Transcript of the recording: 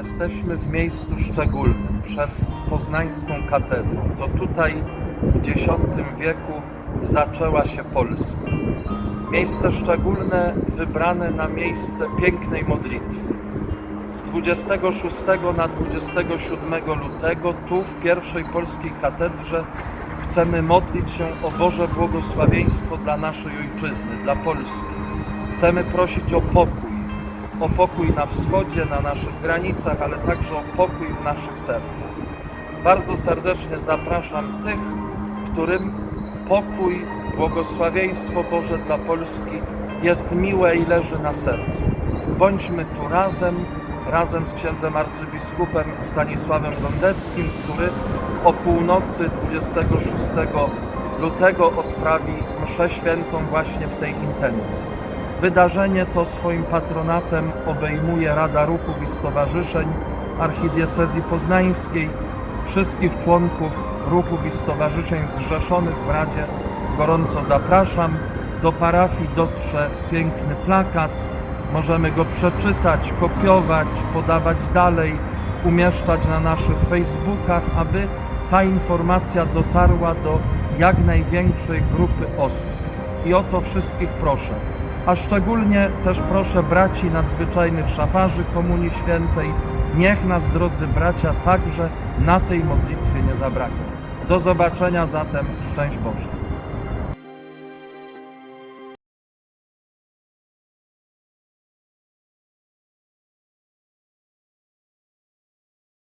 Jesteśmy w miejscu szczególnym, przed poznańską katedrą. To tutaj w X wieku zaczęła się Polska. Miejsce szczególne wybrane na miejsce pięknej modlitwy. Z 26 na 27 lutego tu w pierwszej polskiej katedrze chcemy modlić się o Boże błogosławieństwo dla naszej ojczyzny, dla Polski. Chcemy prosić o pokój, o pokój na wschodzie, na naszych granicach, ale także o pokój w naszych sercach. Bardzo serdecznie zapraszam tych, którym pokój, błogosławieństwo Boże dla Polski jest miłe i leży na sercu. Bądźmy tu razem, razem z księdzem arcybiskupem Stanisławem Gondeckim, który o północy 26 lutego odprawi mszę świętą właśnie w tej intencji. Wydarzenie to swoim patronatem obejmuje Rada Ruchów i Stowarzyszeń Archidiecezji Poznańskiej. Wszystkich członków ruchów i stowarzyszeń zrzeszonych w Radzie gorąco zapraszam. Do parafii dotrze piękny plakat. Możemy go przeczytać, kopiować, podawać dalej, umieszczać na naszych Facebookach, aby ta informacja dotarła do jak największej grupy osób. I o to wszystkich proszę. A szczególnie też proszę braci nadzwyczajnych szafarzy Komunii Świętej, niech nas, drodzy bracia, także na tej modlitwie nie zabraknie. Do zobaczenia zatem, szczęść Boże.